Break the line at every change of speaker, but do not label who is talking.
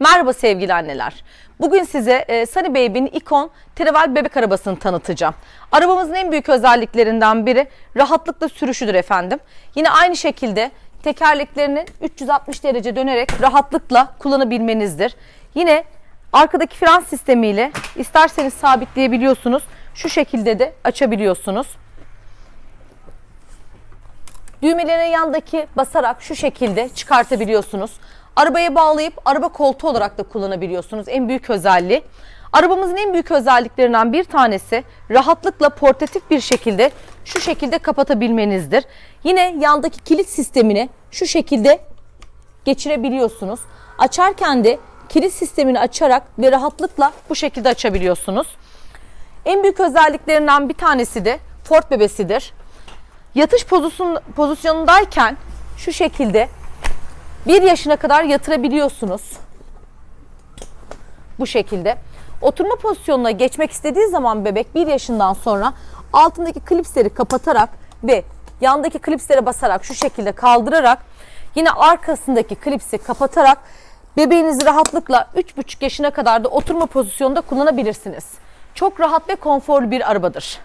Merhaba sevgili anneler. Bugün size e, Sunny Baby'nin Icon Travel bebek arabasını tanıtacağım. Arabamızın en büyük özelliklerinden biri rahatlıkla sürüşüdür efendim. Yine aynı şekilde tekerleklerinin 360 derece dönerek rahatlıkla kullanabilmenizdir. Yine arkadaki fren sistemiyle isterseniz sabitleyebiliyorsunuz. Şu şekilde de açabiliyorsunuz. Düğmelerine yandaki basarak şu şekilde çıkartabiliyorsunuz. Arabaya bağlayıp araba koltuğu olarak da kullanabiliyorsunuz. En büyük özelliği. Arabamızın en büyük özelliklerinden bir tanesi rahatlıkla portatif bir şekilde şu şekilde kapatabilmenizdir. Yine yandaki kilit sistemini şu şekilde geçirebiliyorsunuz. Açarken de kilit sistemini açarak ve rahatlıkla bu şekilde açabiliyorsunuz. En büyük özelliklerinden bir tanesi de Ford bebesidir. Yatış pozisyon, pozisyonundayken şu şekilde bir yaşına kadar yatırabiliyorsunuz. Bu şekilde. Oturma pozisyonuna geçmek istediği zaman bebek bir yaşından sonra altındaki klipsleri kapatarak ve yandaki klipslere basarak şu şekilde kaldırarak yine arkasındaki klipsi kapatarak bebeğinizi rahatlıkla 3,5 yaşına kadar da oturma pozisyonunda kullanabilirsiniz. Çok rahat ve konforlu bir arabadır.